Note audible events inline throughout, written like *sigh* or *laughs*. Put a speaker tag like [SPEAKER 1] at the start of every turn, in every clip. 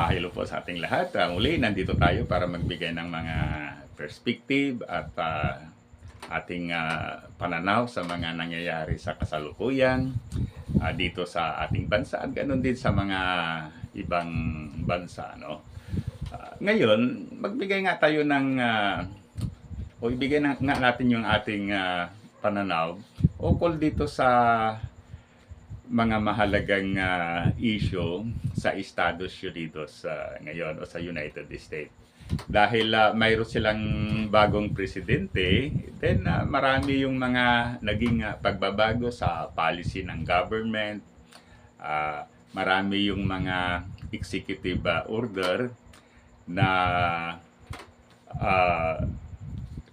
[SPEAKER 1] Hello po sa ating lahat. Ah, muli, nandito tayo para magbigay ng mga perspective at ah, ating ah, pananaw sa mga nangyayari sa kasalukuyan ah, dito sa ating bansa at ganoon din sa mga ibang bansa. No? Ah, ngayon, magbigay nga tayo ng ah, o ibigay na, nga natin yung ating ah, pananaw ukol dito sa mga mahalagang ah, issue sa Estados Unidos ah, ngayon o sa United States. Dahil ah, mayroon silang bagong presidente, then ah, marami yung mga naging ah, pagbabago sa policy ng government. Ah, marami yung mga executive ah, order na ah,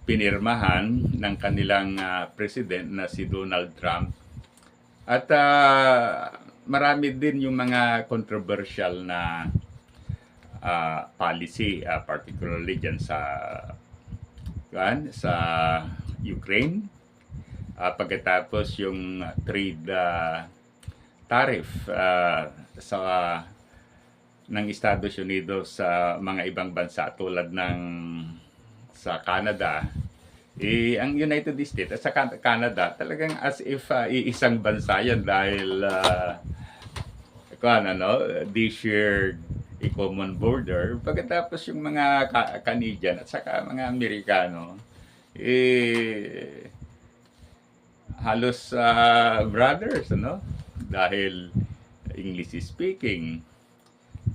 [SPEAKER 1] pinirmahan ng kanilang ah, president na si Donald Trump at ah, marami din yung mga controversial na ah, policy, ah, particularly dyan sa kan, sa Ukraine. Ah, pagkatapos yung trade ah, tariff ah, sa ng Estados Unidos sa mga ibang bansa tulad ng sa Canada eh, ang United States at sa Can- Canada, talagang as if ah, iisang bansa yan dahil uh, ano, they shared a common border. Pagkatapos yung mga Canadian at saka mga Amerikano, eh, halos ah, brothers, ano? Dahil English speaking.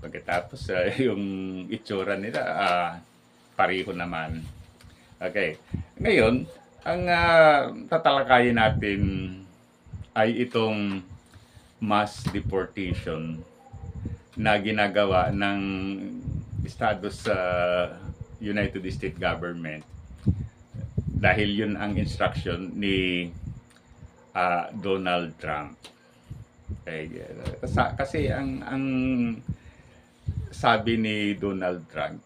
[SPEAKER 1] Pagkatapos ah, *laughs* yung itsura nila, ah, pareho naman. Okay. Ngayon, ang ah, tatalakayin natin ay itong mass deportation na ginagawa ng Estados sa United States government dahil yun ang instruction ni ah, Donald Trump. Okay. Kasi, kasi ang ang sabi ni Donald Trump,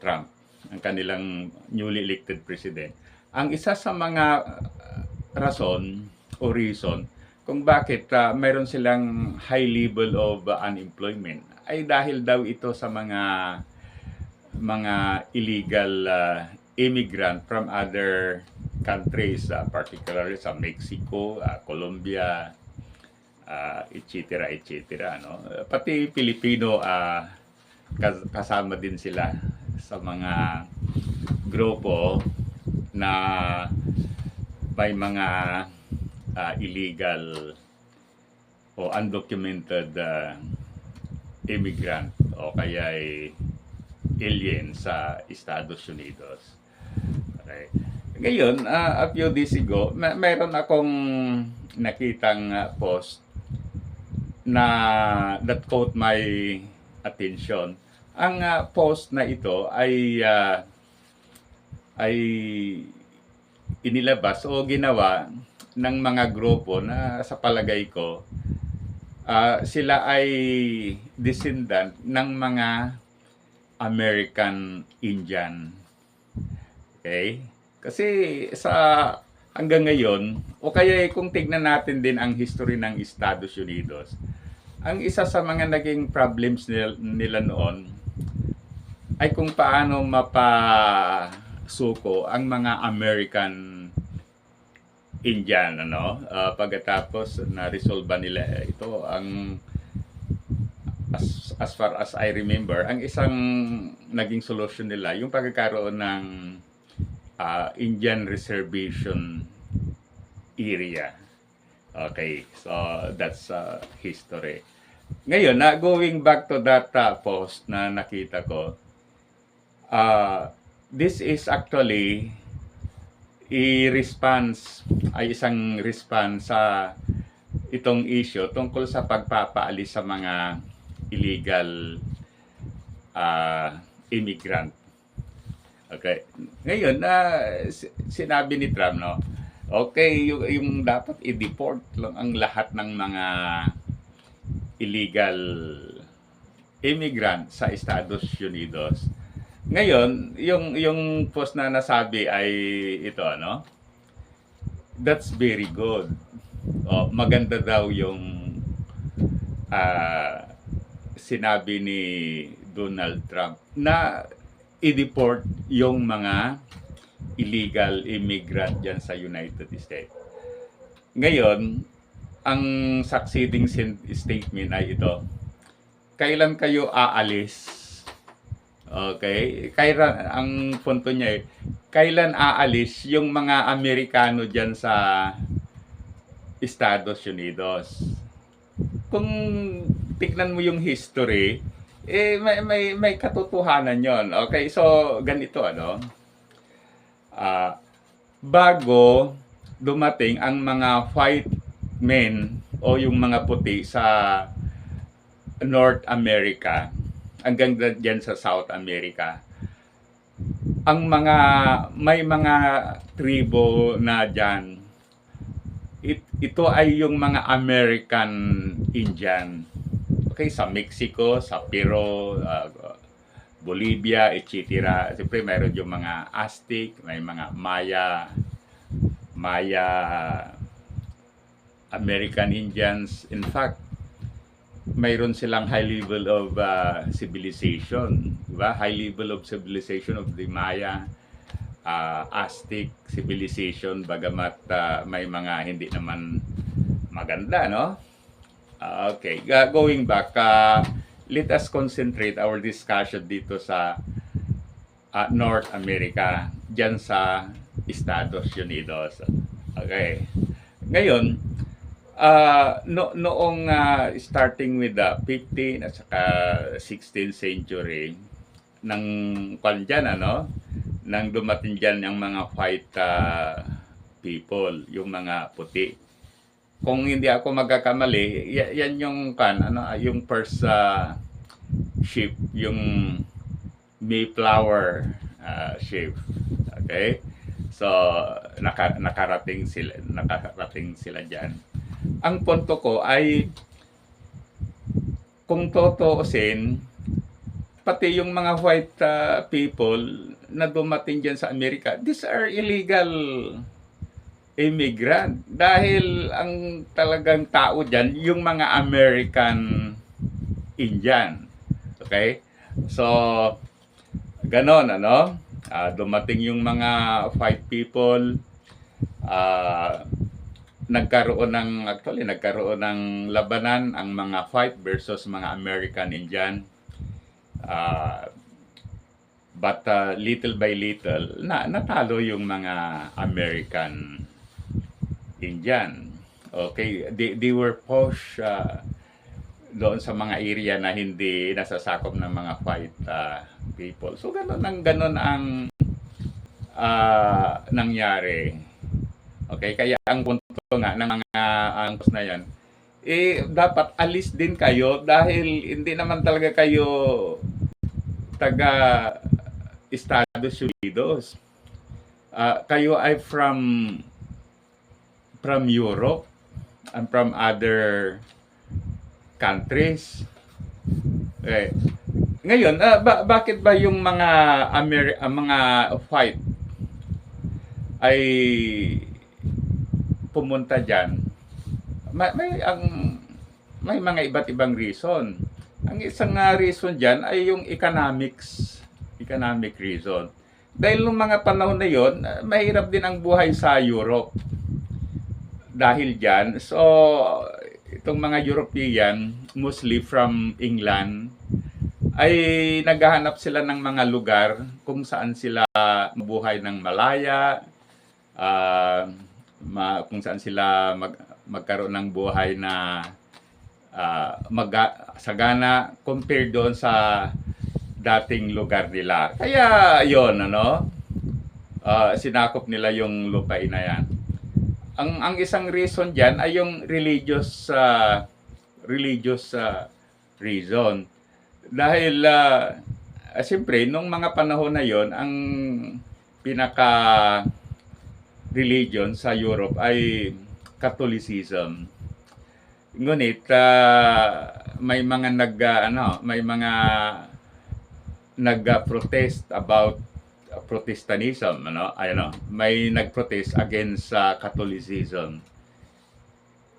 [SPEAKER 1] Trump, ang kanilang newly elected president, ang isa sa mga uh, rason o reason kung bakit uh, mayroon silang high level of uh, unemployment ay dahil daw ito sa mga mga illegal uh, immigrant from other countries, uh, particularly sa Mexico, uh, Colombia, uh, etc. etc. No? Pati Pilipino uh, kas- kasama din sila sa mga grupo na may mga ah, illegal o undocumented ah, immigrant o kaya ay alien sa Estados Unidos. Okay. Ngayon, ah, a few days ago, may mayroon akong nakitang ah, post na that caught my attention. Ang ah, post na ito ay ah, ay inilabas o ginawa ng mga grupo na sa palagay ko ah, sila ay descendant ng mga American Indian. Okay? Kasi sa hanggang ngayon, o kaya kung tignan natin din ang history ng Estados Unidos, ang isa sa mga naging problems nila, nila noon ay kung paano mapasuko ang mga American Indian ano? Ah, pagkatapos na resolve nila ito ang as, as far as I remember ang isang naging solution nila yung pagkakaroon ng ah, Indian reservation area. Okay so that's uh, history ngayon na going back to that uh, post na nakita ko uh, this is actually i-response ay isang response sa itong issue tungkol sa pagpapaalis sa mga illegal ah, immigrant. Okay. Ngayon, na sinabi ni Trump, no, okay, yung, yung dapat i-deport lang ang lahat ng mga illegal immigrant sa Estados Unidos. Ngayon, yung yung post na nasabi ay ito ano. That's very good. Oh, maganda daw yung ah, sinabi ni Donald Trump na i-deport yung mga illegal immigrant dyan sa United States. Ngayon, ang succeeding statement ay ito. Kailan kayo aalis? Okay? Kailan, ang punto niya eh, kailan aalis yung mga Amerikano dyan sa Estados Unidos? Kung tignan mo yung history, eh may may may katotohanan 'yon. Okay, so ganito ano. Ah, bago dumating ang mga white men o yung mga puti sa North America hanggang diyan sa South America. Ang mga may mga tribo na diyan it, ito ay yung mga American Indian. Okay, sa Mexico, sa Peru, uh, Bolivia, etc. Siyempre, mayroon yung mga Aztec, may mga Maya, Maya, American Indians. In fact, mayroon silang high level of uh, civilization. Diba? High level of civilization of the Maya, uh, Aztec civilization, bagamat uh, may mga hindi naman maganda, no? Okay, Ga- going back, uh, let us concentrate our discussion dito sa uh, North America, dyan sa Estados Unidos. Okay. Ngayon, uh, no, noong uh, starting with the 15 at saka 16th century, ng kwan dyan, ano, nang dumating dyan yung mga white uh, people, yung mga puti. Kung hindi ako magkakamali, yan yung kan, ano, yung first uh, ship, yung Mayflower uh, ship. Okay? So, naka, nakarating sila, nakarating sila diyan. Ang punto ko ay kung totoosin, pati yung mga white uh, people na dumating dyan sa Amerika, these are illegal immigrant. Dahil ang talagang tao dyan, yung mga American Indian. Okay? So, ganon, ano? Ah, dumating yung mga white people, ah, nagkaroon ng, actually, nagkaroon ng labanan ang mga white versus mga American Indian. Ah, but uh, little by little, na, natalo yung mga American Indian. Okay, they, they were pushed uh, doon sa mga area na hindi nasasakop ng mga white uh, people. So, ganun ang, ganun ang uh, nangyari. Okay, kaya ang nga ng mga angkos na yan, eh, dapat alis din kayo dahil hindi naman talaga kayo taga Estados Unidos. Ah, kayo ay from from Europe and from other countries. Eh, ngayon, ah, ba- bakit ba yung mga Amer- ah, mga white ay pumunta diyan? May, may ang may mga iba't ibang reason. Ang isang nga reason diyan ay yung economics, economic reason. Dahil nung mga panahon na yon, ah, mahirap din ang buhay sa Europe. Dahil diyan, so itong mga European, mostly from England, ay naghahanap sila ng mga lugar kung saan sila mabuhay ng malaya, ah, ma- kung saan sila mag, magkaroon ng buhay na ah, maga- sagana compared doon sa dating lugar nila. Kaya yon ano, ah, sinakop nila yung lupain na yan. Ang ang isang reason diyan ay yung religious ah, religious ah, reason. Dahil ah, ah, siyempre nung mga panahon na yon ang pinaka religion sa Europe ay Catholicism. Ngunit ah, may mga nag ah, ano, may mga nag-protest about uh, Protestantism, ano? Ay, ano, may nag-protest against sa Catholicism.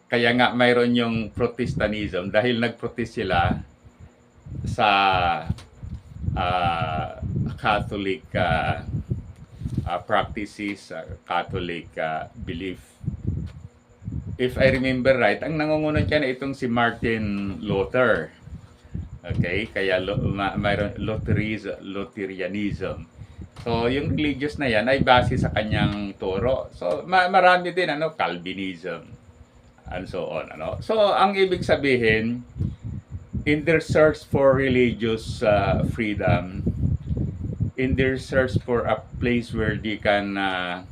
[SPEAKER 1] Kaya nga mayroon yung Protestantism dahil nag-protest sila sa uh, Catholic uh, uh, practices, uh, Catholic uh, belief. If I remember right, ang nangungunan dyan ay itong si Martin Luther. Okay, kaya mayroon Lutheriz, Lutherianism. So, yung religious na yan ay base sa kanyang turo. So, ma- marami din ano, Calvinism and so on, ano. So, ang ibig sabihin, in their search for religious uh, freedom, in their search for a place where they can uh,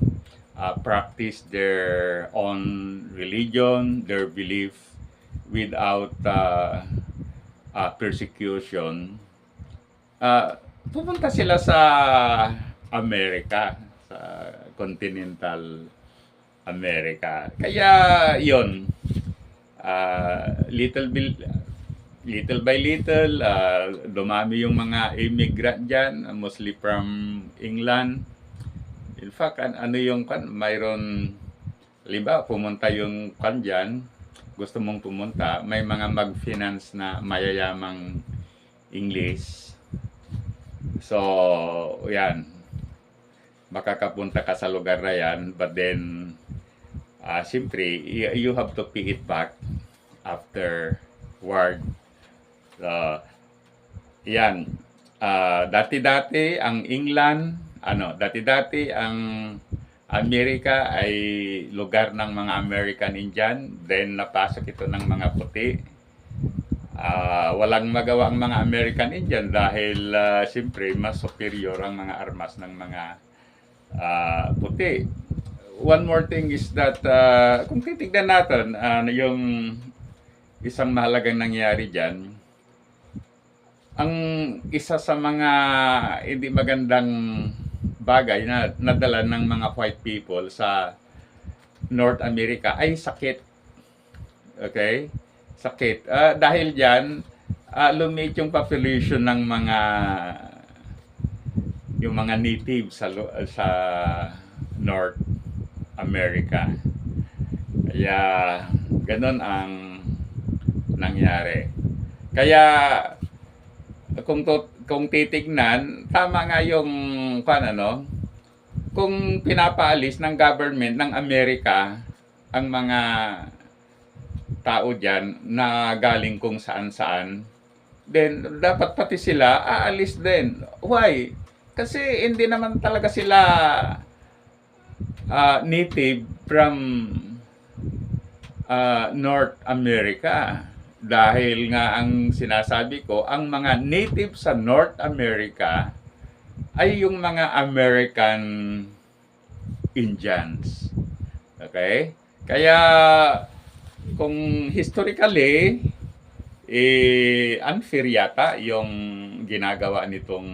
[SPEAKER 1] uh, practice their own religion, their belief without uh, uh, persecution, uh, pupunta sila sa Amerika, sa continental America. Kaya yon uh, little bil- little by little uh, dumami yung mga immigrant diyan, mostly from England. In fact, an- ano yung kan mayroon Halimbawa, pumunta yung kan dyan, gusto mong pumunta, may mga mag-finance na mayayamang English. So, yan. Makakapunta ka sa lugar na yan, but then, ah siyempre, you have to pay it back afterward. So, yan. Ah, dati-dati, ang England, ano, dati-dati, ang Amerika ay lugar ng mga American Indian, then napasok ito ng mga puti. Ah, walang magawa ang mga American Indian dahil ah, siyempre mas superior ang mga armas ng mga ah, puti. One more thing is that ah, kung titignan natin ano yung isang mahalagang nangyari diyan, ang isa sa mga hindi magandang bagay na nadala ng mga white people sa North America ay sakit. Okay? Sakit. Ah, dahil diyan lumiit yung population ng mga yung mga native sa sa North America. Kaya ganun ang nangyari. Kaya kung to, kung titignan, tama nga yung kan ano, kung pinapaalis ng government ng Amerika ang mga tao diyan na galing kung saan-saan, then dapat pati sila aalis din. Why? Kasi hindi naman talaga sila ah, native from ah, North America. Dahil nga ang sinasabi ko, ang mga native sa North America ay yung mga American Indians. Okay? Kaya kung historically eh unfair yata yung ginagawa nitong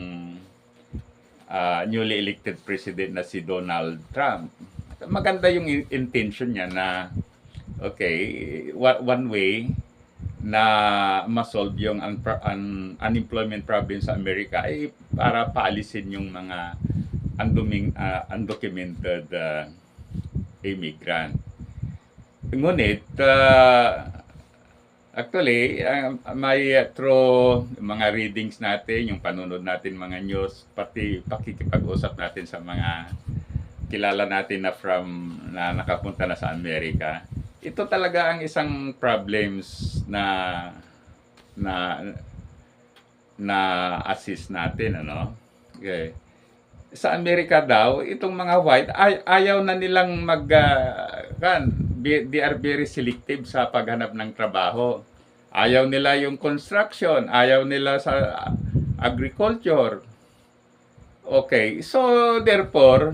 [SPEAKER 1] ah, newly elected president na si Donald Trump. Maganda yung in- intention niya na okay, one way na masolve yung un- un- unemployment problem sa Amerika ay para paalisin yung mga unduming, ah, undocumented ah, immigrant. Ngunit, ah, actually, ah, may uh, through mga readings natin, yung panunod natin mga news, pati pakikipag-usap natin sa mga kilala natin na from na nakapunta na sa Amerika. Ito talaga ang isang problems na na na assist natin ano. Okay. Sa Amerika daw, itong mga white ay, ayaw na nilang mag ah, kan they are very selective sa paghanap ng trabaho. Ayaw nila yung construction, ayaw nila sa agriculture. Okay, so therefore,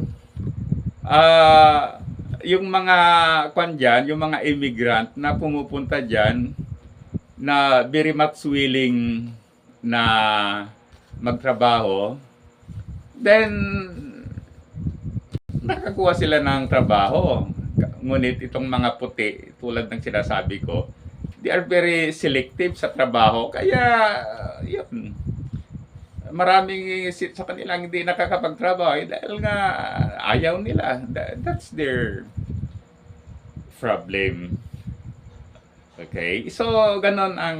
[SPEAKER 1] ah yung mga kwan dyan, yung mga immigrant na pumupunta dyan na very much willing na magtrabaho, then nakakuha sila ng trabaho. Ngunit itong mga puti, tulad ng sinasabi ko, they are very selective sa trabaho. Kaya, yun, maraming si- sa kanilang hindi nakakapagtrabaho eh, dahil nga ayaw nila. Tha- That's their problem. Okay? So, ganon ang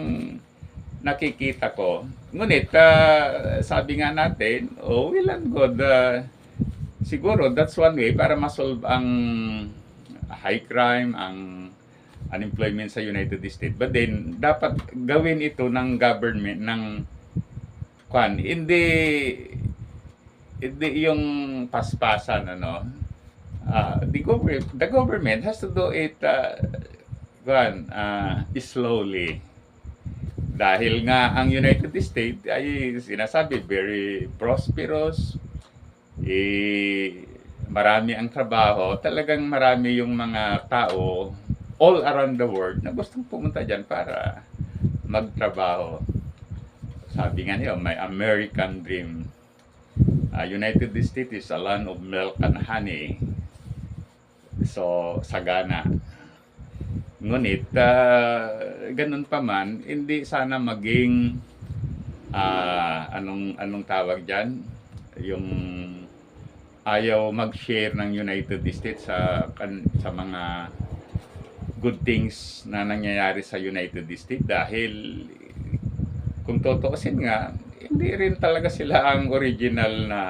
[SPEAKER 1] nakikita ko. ngunit, ah, sabi nga natin, oh, well and good. ah, siguro, that's one way para masolve ang high crime, ang unemployment sa United States. But then, dapat gawin ito ng government, ng kwan, hindi hindi yung paspasan ano. Ah, the government the government has to do it uh, kwan, ah, slowly. Dahil nga ang United States ay sinasabi very prosperous. Eh, marami ang trabaho. Talagang marami yung mga tao all around the world na gustong pumunta dyan para magtrabaho sabi nga niyo may American dream Uh, United States is a land of milk and honey. So, sagana. Ngunit, uh, ganun pa man, hindi sana maging ah, anong anong tawag diyan yung ayaw mag-share ng United States sa sa mga good things na nangyayari sa United States dahil kung tutuusin nga, hindi rin talaga sila ang original na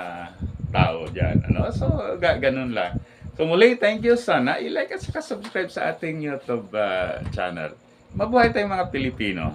[SPEAKER 1] tao dyan. Ano? So, ga- ganun lang. So, muli, thank you. Sana i-like at saka subscribe sa ating YouTube ah, channel. Mabuhay tayong mga Pilipino.